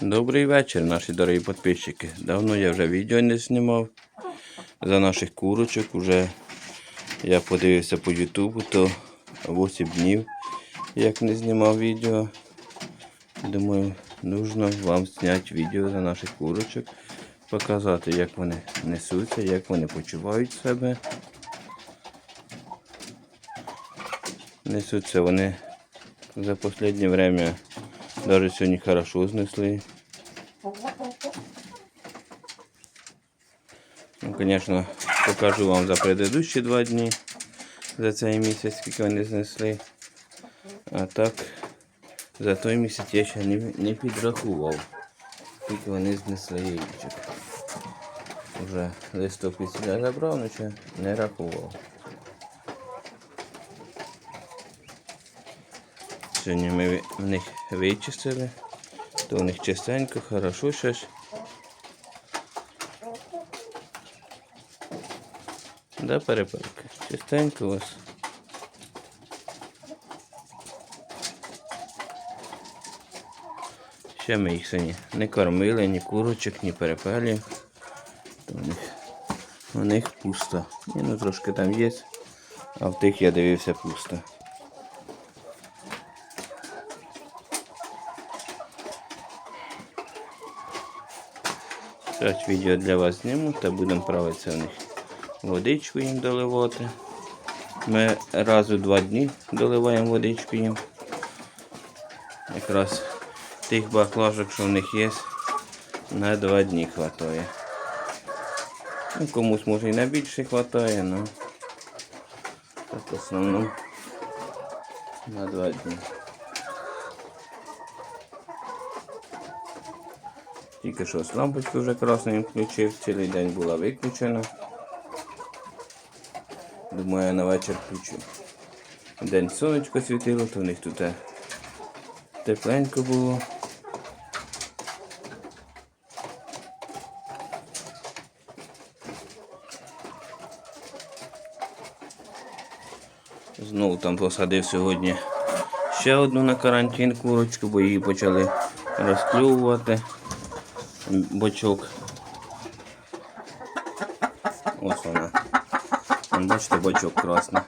Добрий вечір, наші дорогі підписчики. Давно я вже відео не знімав за наших курочок. Уже я подивився по Ютубу, то 8 днів, як не знімав відео. Думаю, нужно вам зняти відео за наших курочок, показати, як вони несуться, як вони почувають себе. Несуться вони за останнє время навіть сьогодні хорошо знесли. Ну, конечно, покажу вам за предыдущі два дні, за цей місяць, скільки вони знесли. А так, за той місяць я ще не, не підрахував, скільки вони знесли яєчок. Уже листок від сюди забрав, але ще не рахував. Сьогодні ми в них вичистили, то у них чистенько, хорошо ж. Да, перепелка. Чистенько у вас. Ще ми їх сьогодні не кормили, ні курочок, ні перепелів. У них, у них пусто. Ні, ну трошки там є, а в тих я дивився пусто. Зараз відео для вас зніму та будемо правитися в них. Водичку їм доливати. Ми раз у два дні доливаємо водичку їм. Якраз тих баклажок, що в них є, на два дні вистачає. Ну, комусь може і на більше вистачає, але так в основному на два дні. Тільки що з лампочку вже красною включив, цілий день була виключена. Думаю, я на вечір включу. День сонечко світило, то в них тут е, тепленько було. Знову там посадив сьогодні ще одну на карантин курочку, бо її почали розклювувати бочок. Ось вона. Бачите, бочок красний.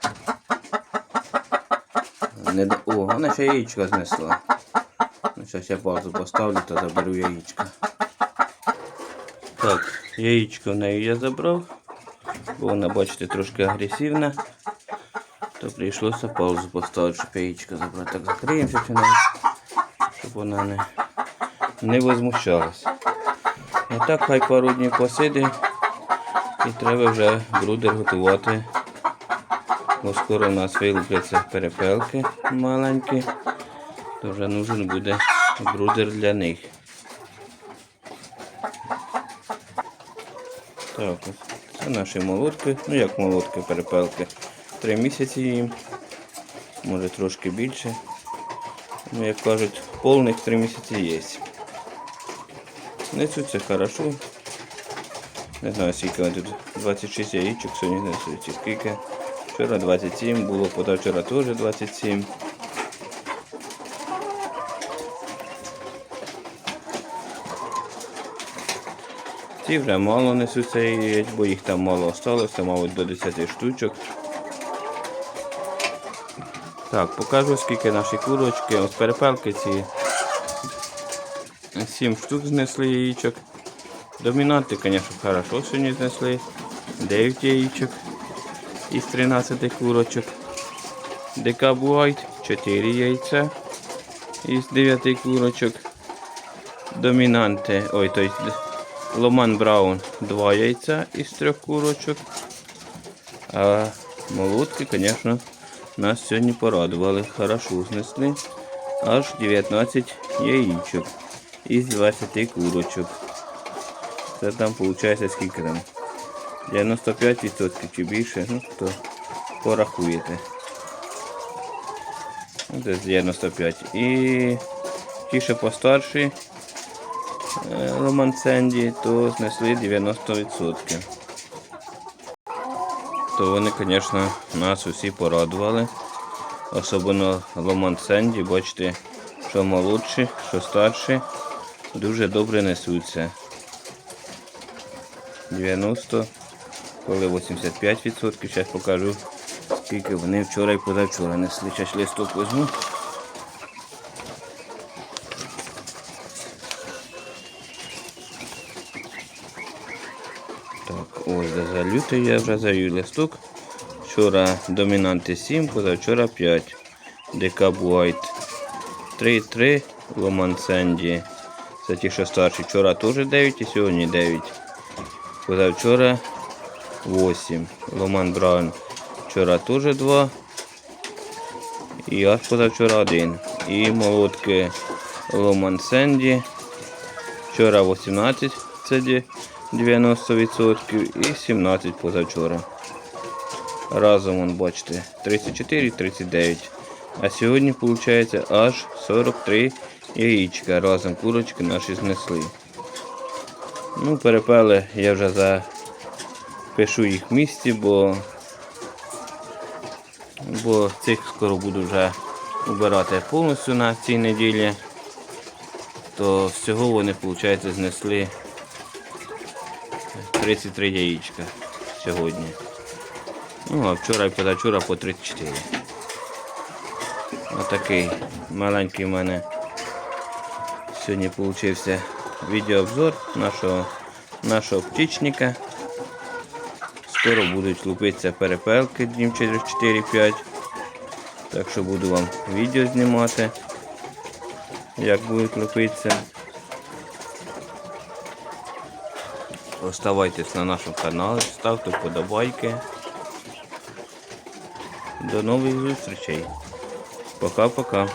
Не... О, вона ще яєчко знесла. Ну, Зараз я паузу поставлю та заберу яєчко. Так, яєчко в неї я забрав, бо вона, бачите, трошки агресивна. То прийшлося паузу поставити, щоб яєчко забрати. Так, закриємося щоб вона не, не возмущалась. А так хай пару днів посиде і треба вже брудер готувати. Бо скоро у нас вилупляться перепелки маленькі, то вже нужен буде брудер для них. Так, це наші молотки. Ну як молотки, перепелки. Три місяці їм, може трошки більше. Ну, як кажуть, повних три місяці є. Несуться хорошо. Не знаю, скільки вони тут 26 яєчок сьогодні несуть. Скільки. Вчора 27 було, позавчора теж 27. Ці вже мало несуться яєць, бо їх там мало осталося, мабуть, до 10 штучок. Так, покажу скільки наші курочки. Ось перепелки ці 7 штук знесли яєчок. Домінанти, звісно, хорошо сьогодні знесли. 9 яєчок із 13 курочок. Декабуайт 4 яйця із 9 курочок. Домінанти, ой, то есть Ломан Браун 2 яйця із 3 курочок. А молотки, звісно, нас сьогодні порадували. Хорошо знесли. Аж 19 яєчок із 20 курочок. Це там виходить скільки там? 95% чи більше, ну то порахуєте. Ну, Десь 95. І ті, що постарші е, Сенді, то знесли 90%. То вони, звісно, нас усі порадували. Особливо Ломан Сенді, бачите, що молодші, що старші. Дуже добре несуться. 90, коли 85%. Зараз покажу, скільки вони вчора і позавчора несли. Зараз листок візьму. Так, ось за лютий я вже завів листок. Вчора домінанти 7, позавчора 5. Дека Буайт 3-3, Ломан Сенді. Це ті, що старші. Вчора теж 9 і сьогодні 9. Позавчора 8. Ломан Браун. Вчора теж 2. І аж позавчора 1. І молотки Ломан Сенді. Вчора 18 це 90% і 17 позавчора. Разом, вон, бачите, 34 39. А сьогодні виходить аж 43 яєчка. Разом курочки наші знесли. Ну, перепели я вже запишу їх в місці, бо, бо цих скоро буду вже убирати повністю на цій неділі. То всього вони, виходить, знесли 33 яєчка сьогодні. Ну, а вчора і позавчора по 34. Отакий маленький в мене сьогодні получився відеообзор нашого, нашого птичника. Скоро будуть лупитися перепелки днів через 4-5. Так що буду вам відео знімати, як будуть лупитися. Оставайтесь на нашому каналі, ставте вподобайки. До нових зустрічей. Пока-пока.